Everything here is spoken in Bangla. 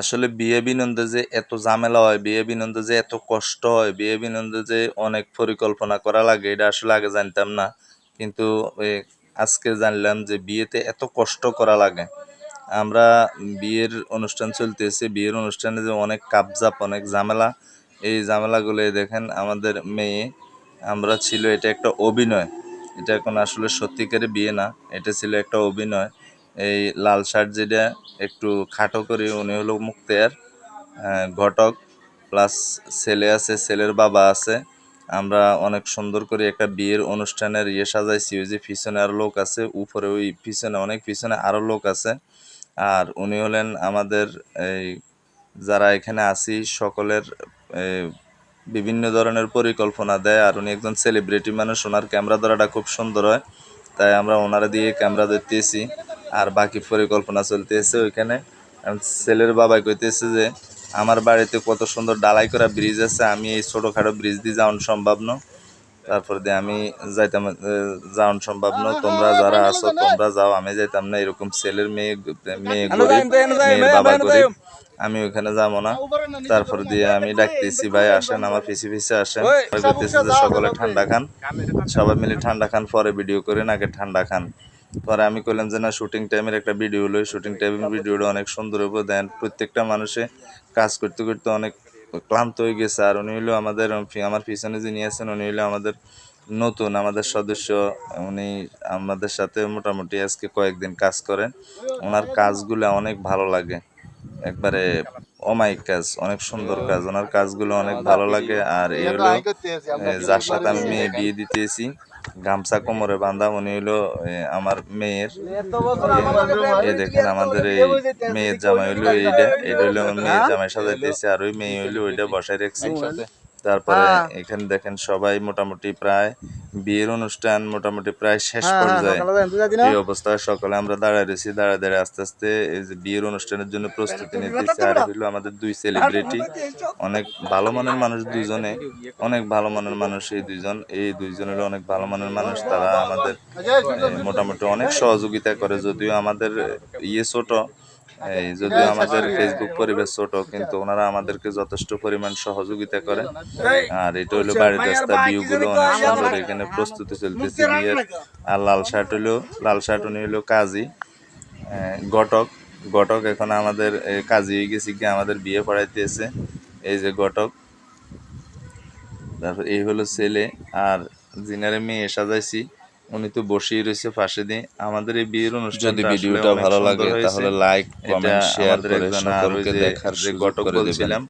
আসলে বিয়ে বিনন্দে যে এত ঝামেলা হয়, বিয়ে বিনন্দে যে এত কষ্ট হয়, বিয়ে বিনন্দে যে অনেক পরিকল্পনা করা লাগে, এটা আসলে আগে জানতাম না। কিন্তু আজকে জানলাম যে বিয়েতে এত কষ্ট করা লাগে। আমরা বিয়ের অনুষ্ঠান চলতেছে, বিয়ের অনুষ্ঠানে যে অনেক কাপজাপ অনেক ঝামেলা। এই ঝামেলাগুলো দেখেন আমাদের মেয়ে, আমরা ছিল এটা একটা অভিনয়। এটা এখন আসলে সত্যিকারের বিয়ে না, এটা ছিল একটা অভিনয়। এই লাল শার্ট যেটা একটু খাটো করে উনি হলো মুক্তিয়ার ঘটক প্লাস ছেলে আছে, ছেলের বাবা আছে। আমরা অনেক সুন্দর করে একটা বিয়ের অনুষ্ঠানের ইয়ে সাজাইছি, ওই যে পিছনে আরও লোক আছে, উপরে ওই পিছনে, অনেক পিছনে আরও লোক আছে। আর উনি হলেন আমাদের এই যারা এখানে আছি, সকলের বিভিন্ন ধরনের পরিকল্পনা দেয়। আর উনি একজন সেলিব্রিটি মানুষ, ওনার ক্যামেরা ধরাটা খুব সুন্দর হয়। তাই আমরা ওনারা দিয়ে ক্যামেরা ধরতেছি। আর বাকি পরিকল্পনা চলতেছে ওইখানে। ছেলের বাবাই কইতেছে যে আমার বাড়িতে কত সুন্দর ডালাই করা ব্রিজ আছে আমি এই ছোটোখাটো ব্রিজ দিয়ে যাওয়ান সম্ভব না। তারপর দিয়ে আমি যাইতাম আহ, যাওয়ান সম্ভব না। তোমরা যারা আছো তোমরা যাও। আমি যাইতাম না এরকম ছেলের মেয়ে মেয়ে গরিব মেয়ের বাবা গরিব আমি ওখানে যাব না। তারপর দিয়ে আমি ডাকতেছি ভাই আসেন আমার পিছে পিছে আসেন। বলতেছি যে সকলে ঠান্ডা খান। সবাই মিলে ঠান্ডা খান পরে ভিডিও করেন আগে ঠান্ডা খান। পরে আমি কইলাম যে, না শুটিং টাইমের একটা ভিডিও লই। শুটিং টাইমের ভিডিওটা অনেক সুন্দর হবে দেন প্রত্যেকটা মানুষে কাজ করতে করতে অনেক ক্লান্ত হয়ে গেছে। আর উনি হলো আমাদের, আমার পিছনে যিনি আছেন, উনি হলো আমাদের নতুন, আমাদের সদস্য। উনি আমাদের সাথে মোটামুটি আজকে কয়েকদিন কাজ করেন। ওনার কাজগুলো অনেক ভালো লাগে। একবারে অমায়িক কাজ অনেক সুন্দর কাজ। ওনার কাজগুলো অনেক ভালো লাগে। আর এই হলো যার সাথে আমি মেয়ে বিয়ে দিতেছি গামছা কোমরে বাঁধা উনি হলো আমার মেয়ের। এ, এই দেখেন আমাদের এই মেয়ের জামাই হইল এইটা এটা হইল আমার মেয়ের জামাই সাজাইতেছে আর ওই মেয়ে হইল ওইটা বসাই রাখছি। তারপরে এখানে দেখেন সবাই মোটামুটি প্রায় বিয়ের অনুষ্ঠান মোটামুটি প্রায় শেষ পর্যায়ে। এই অবস্থায় সকালে আমরা দাঁড়ায় রয়েছি দাঁড়ায় দাঁড়ায় আস্তে আস্তে এই যে বিয়ের অনুষ্ঠানের জন্য প্রস্তুতি নিতেছি। আর হইল আমাদের দুই সেলিব্রিটি অনেক ভালো মানের মানুষ দুইজনে অনেক ভালো মানের মানুষ এই দুইজন। এই দুইজন হলো অনেক ভালো মানের মানুষ তারা আমাদের মোটামুটি অনেক সহযোগিতা করে। যদিও আমাদের ইয়ে ছোট এই যদিও আমাদের ফেসবুক পরিবেশ ছোট কিন্তু ওনারা আমাদেরকে যথেষ্ট পরিমাণ সহযোগিতা করে। আর এটা হলো বাড়ির রাস্তা ভিউ গুলো অনেক সুন্দর এখানে প্রস্তুতি চলতেছে বিয়ের। আর লাল শার্ট হলো লাল শার্ট উনি হলো কাজী ঘটক। ঘটক এখন আমাদের কাজী হয়ে গেছে কি আমাদের বিয়ে পড়াইতেছে। এই যে ঘটক। তারপর এই হলো ছেলে আর জিনারে মেয়ে সাজাইছি উনি তো বসেই রয়েছে পাশে দিয়ে। আমাদের এই বিয়ের অনুষ্ঠান যদি ভিডিওটা ভালো লাগে তাহলে লাইক কমেন্ট শেয়ার করে সকলকে দেখার যে সুযোগ ঘটক করে দেবেন। বলছিলাম